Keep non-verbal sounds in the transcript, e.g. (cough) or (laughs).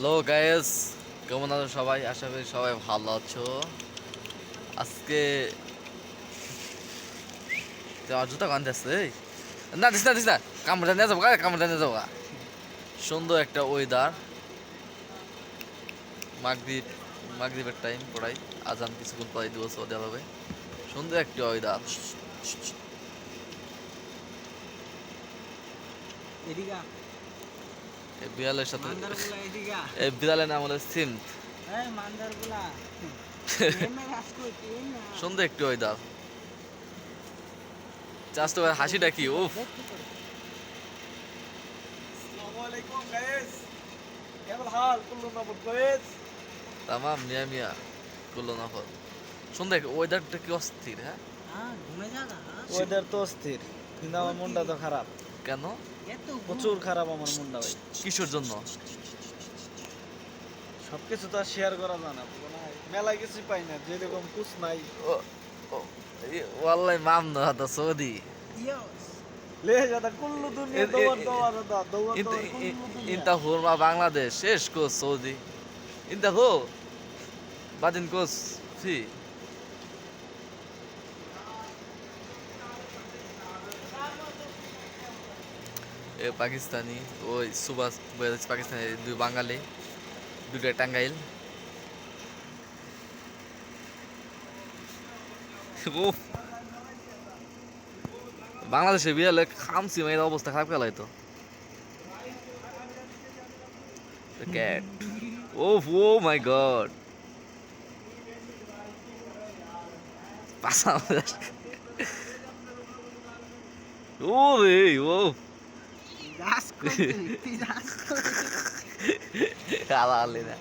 Hello guys কেমন আছো সবাই? আশা করি সবাই ভালো আছো। আজকে জুতা কান দিস না দিস না দিস না। কামড়া নিয়ে যাব, কামড়া নিয়ে যাব। সুন্দর একটা ওয়েদার মাগদ্বীপ মাগদ্বীপের টাইম পড়াই। আজান কিছুক্ষণ পরে দিব দেওয়া হবে। সুন্দর একটা ওয়েদার এদিকা এই বিড়ালের সাথে এই বিড়ালের নাম হলো সিম (laughs) একটি ওয়েদার চাষ তো হাসিটা কি? উফ। কুল্লু তামাম মিয়া মিয়া করল না ফল ওয়েদারটা কি অস্থির হ্যাঁ? হ্যাঁ? ওয়েদার তো অস্থির। কিন্তু আমার মনটা তো খারাপ। কেন? প্রচুর খারাপ আমার মনটা ভাই। কিসের জন্য? সবকিছু তো আর শেয়ার করা যায় না মেলায় কিছুই পাই না যেরকম কুছ নাই। ও ও মাম না হাতা সৌদি। ইন্তা হুরমা বাংলাদেশ শেষ কোচ সৌদি। ইন্তা হো বাদিন কোচ ফি। পাকিস্তানি ওই সুভাষ পাকিস্তানি দুই বাঙালি দুটা টাঙ্গাইল বাংলাদেশে বিয়ালে খামসি মাইর অবস্থা খারাপ গেল তো The cat. Oh, oh my god. Pasamos. Oh, hey, oh. রাস্কো তুই রাস্কো Caralho, né?